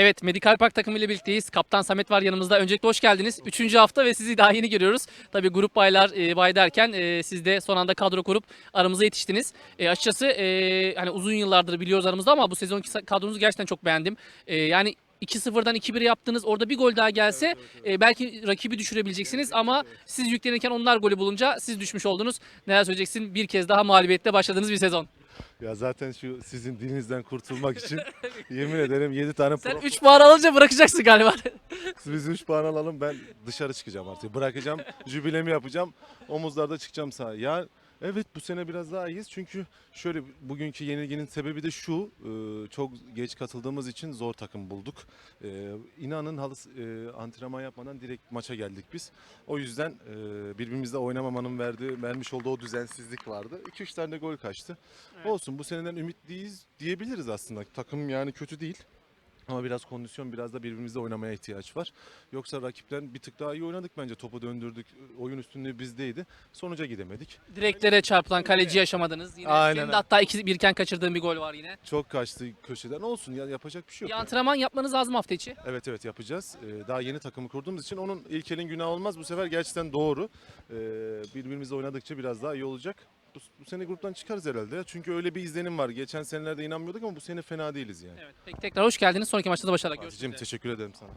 Evet, Medikal Park takımıyla birlikteyiz. Kaptan Samet var yanımızda. Öncelikle hoş geldiniz. Üçüncü hafta ve sizi daha yeni görüyoruz. Tabii grup baylar e, bay derken e, siz de son anda kadro kurup aramıza yetiştiniz. E, açıkçası e, hani uzun yıllardır biliyoruz aramızda ama bu sezonki kadronuzu gerçekten çok beğendim. E, yani 2-0'dan 2-1 yaptınız. Orada bir gol daha gelse e, belki rakibi düşürebileceksiniz ama siz yüklenirken onlar golü bulunca siz düşmüş oldunuz. Neler söyleyeceksin? Bir kez daha mağlubiyette başladığınız bir sezon. Ya zaten şu sizin dilinizden kurtulmak için yemin ederim 7 tane Sen pro... 3 puan alınca bırakacaksın galiba. Biz 3 puan alalım ben dışarı çıkacağım artık. Bırakacağım, jübilemi yapacağım. Omuzlarda çıkacağım sahaya. Ya evet bu sene biraz daha iyiyiz. Çünkü şöyle bugünkü yenilginin sebebi de şu. e, Çok geç katıldığımız için zor takım bulduk. E, İnanın halı e, antrenman yapmadan direkt maça geldik biz. O yüzden e, birbirimizle oynamamanın verdiği, vermiş olduğu o düzensizlik vardı. 2-3 tane de gol kaçtı. Olsun bu seneden ümitliyiz diyebiliriz aslında. Takım yani kötü değil. Ama biraz kondisyon, biraz da birbirimizle oynamaya ihtiyaç var. Yoksa rakipten bir tık daha iyi oynadık bence. Topu döndürdük. Oyun üstünlüğü bizdeydi. Sonuca gidemedik. Direklere çarpılan kaleci yaşamadınız. Yine Aynen senin de hatta iki birken kaçırdığın bir gol var yine. Çok kaçtı köşeden. Olsun ya yapacak bir şey yok. Bir yani. antrenman yapmanız lazım hafta içi. Evet evet yapacağız. Ee, daha yeni takımı kurduğumuz için onun ilk elin günahı olmaz. Bu sefer gerçekten doğru. Ee, birbirimizle oynadıkça biraz daha iyi olacak. Bu, bu sene gruptan çıkarız herhalde. ya. Çünkü öyle bir izlenim var. Geçen senelerde inanmıyorduk ama bu sene fena değiliz yani. Evet. Peki tekrar hoş geldiniz. Sonraki maçta da başarılar. Görüşmek Fatih'cim üzere. teşekkür ederim sana.